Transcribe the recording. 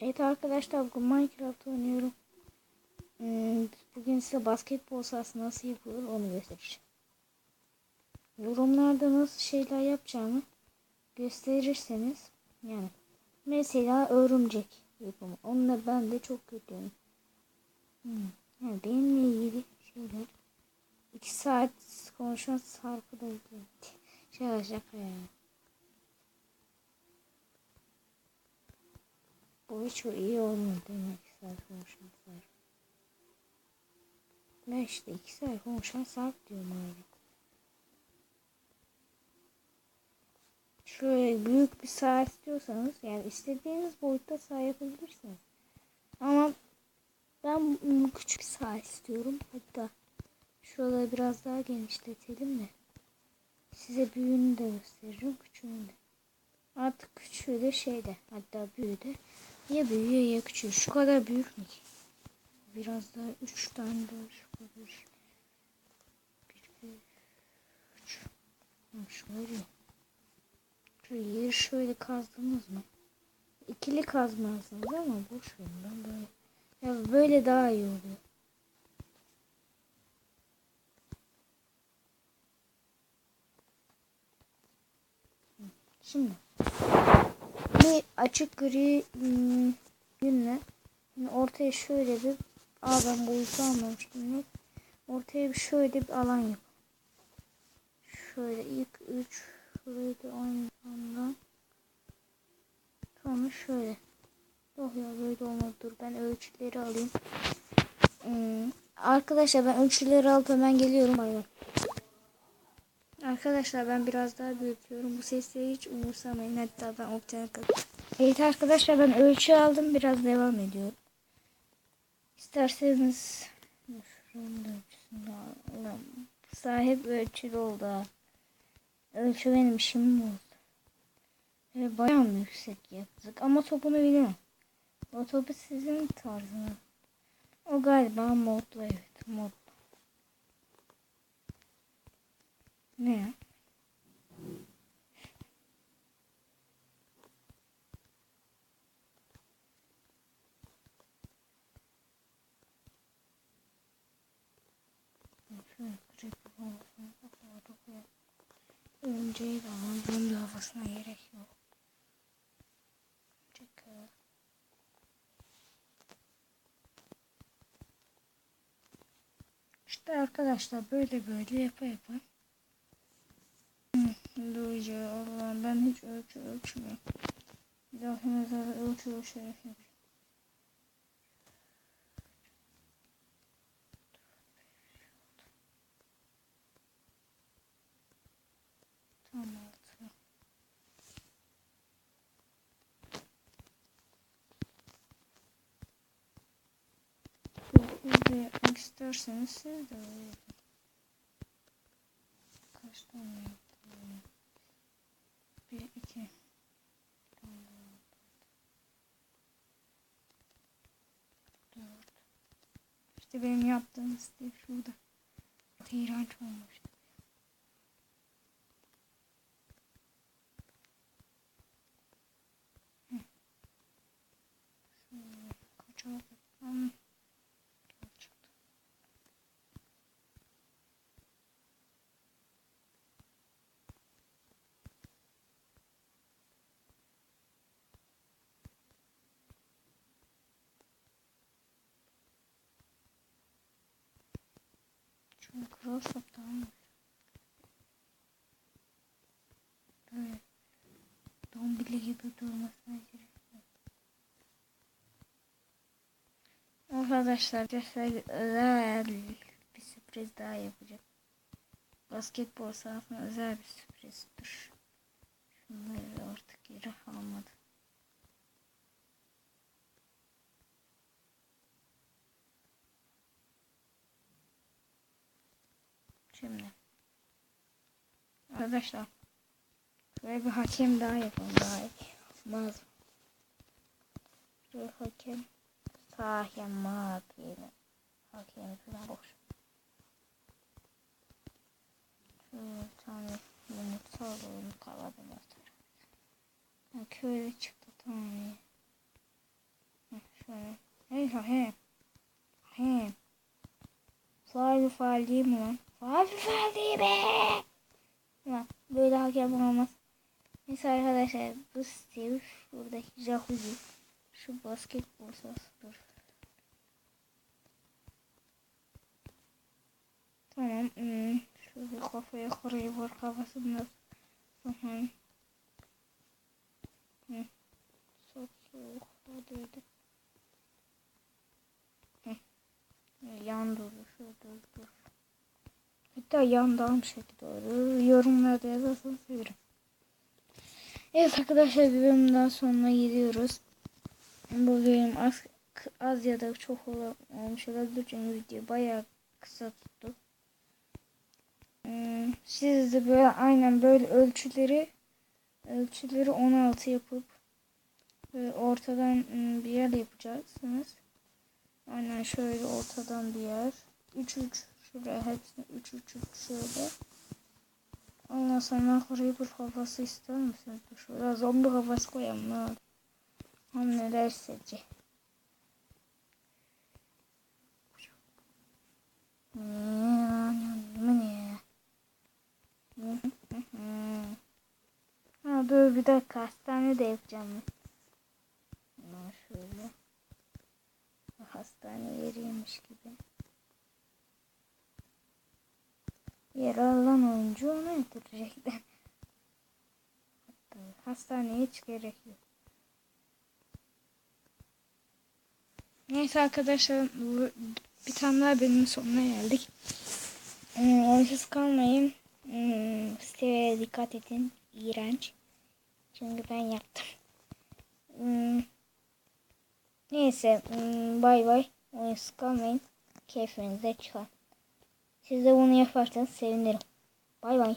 Evet arkadaşlar bugün Minecraft oynuyorum. Hmm, Bugün size basketbol sahası nasıl yapılır onu göstereceğim. Yorumlarda nasıl şeyler yapacağımı gösterirseniz yani mesela örümcek yapımı. Onunla ben de çok kötüyüm. Hmm. Yani benimle ilgili şeyler. 2 saat konuşma sarfı da Şaka şaka yani. Bu hiç iyi olmadı demek ki saat konuşan sarf. Ben işte iki saat konuşan sarf diyorum abi. Şöyle büyük bir sağ istiyorsanız yani istediğiniz boyutta sağ yapabilirsiniz. Ama ben küçük sağ istiyorum. Hatta şuraları biraz daha genişletelim de. Size büyüğünü de gösteririm küçüğünü de. Artık küçüğü de şeyde hatta büyüğü de ya büyüğü ya küçüğü. Şu kadar büyük mü ki? Biraz daha üç tane daha şu kadar. Bir, iki, üç. Şöyle. Şu yeri şöyle kazdınız mı? İkili kazmazsınız ama boş verin ben böyle. Ya böyle daha iyi oluyor. Şimdi bir açık gri hmm, günle Şimdi ortaya şöyle bir Aa ben boyutu almamıştım yok. Ortaya bir şöyle bir alan yap. Şöyle ilk 3 şurayı da aynı Sonra şöyle. Oh ya böyle olmadı. Dur ben ölçüleri alayım. Hmm. Arkadaşlar ben ölçüleri alıp hemen geliyorum. Bay. Arkadaşlar ben biraz daha büyütüyorum. Bu sesleri hiç umursamayın. Hatta ben optaya Evet arkadaşlar ben ölçü aldım. Biraz devam ediyorum. İsterseniz şunun ölçüsünü alalım. Sahip ölçülü oldu. Ölçü benim işim oldu. Ve bayağı mı yüksek yaptık ama topunu bilemem. O topu sizin tarzına. O galiba modlu evet mod. Ne ya? Önceyi de alalım. Zombi havasına gerek yok. Çıkıyor. İşte arkadaşlar böyle böyle yapa yapa. Duyucu Allah'ım ben hiç ölçü ölçmüyorum. Bir dahaki mezara ölçü. Tam altı. Dokuzda yapmak isterseniz siz de öyle yapın. Kaç tane yaptım? Bir, iki. İşte benim yaptığım stil şurada. İğrenç olmuş. Çok um, çıktı. Daha mı? Böyle dombili gibi durmasına gerek yok. Arkadaşlar özel bir sürpriz daha yapacağım. Basketbol sahasına özel bir sürprizdir. Şunları artık geri almadım. Şimdi. Arkadaşlar. Böyle bir hakem daha yapalım daha iyi. Olmaz. Şöyle hakem. Hakem mahkeme. Hakem falan boş. Şöyle bir tane yumurta alalım. Kavadan atarım. Ha, köyle çıktı tamam iyi. Neyse he. He. Faal faal değil değil be. Lan böyle hakem olmaz. Neyse arkadaşlar bu Steve buradaki jacuzzi. Şu basketbol sahası dur. Tamam. Hmm. Şöyle kafaya koyayım var kafasında. Tamam. Hı. Çok soğuk. Hadi hadi. Hı. Yan dur. Şurada dur. Hatta yandan şekilde doğru. Yorumlarda yazarsanız sevinirim. Evet arkadaşlar bir bölümden sonra gidiyoruz. Bu bölüm az, az ya da çok ol- olmuş olabilir çünkü video bayağı kısa tuttu. Hmm, Siz de böyle aynen böyle ölçüleri ölçüleri 16 yapıp böyle ortadan hmm, bir yer yapacaksınız. Aynen şöyle ortadan bir yer. 3 3 şuraya hepsini 3 3 3 şöyle. Ondan sonra bir kafası ister misiniz? Şuraya zombi kafası koyalım. Ne olur. Hem neler sizce? Ha dur bir dakika hastane de yapacağım. Ben şöyle. Hastane yeriymiş gibi. Yer alan oyuncu onu. Hatta hastaneye hiç gerek yok. Neyse arkadaşlar bu bir tane daha bölümün sonuna geldik. Hmm, Oyunsuz kalmayın. Hmm, siteye dikkat edin. İğrenç. Çünkü ben yaptım. Hmm, neyse hmm, bay bay. Oyunsuz kalmayın. Keyfinize çıkın. Siz de bunu yaparsanız sevinirim. Bay bay.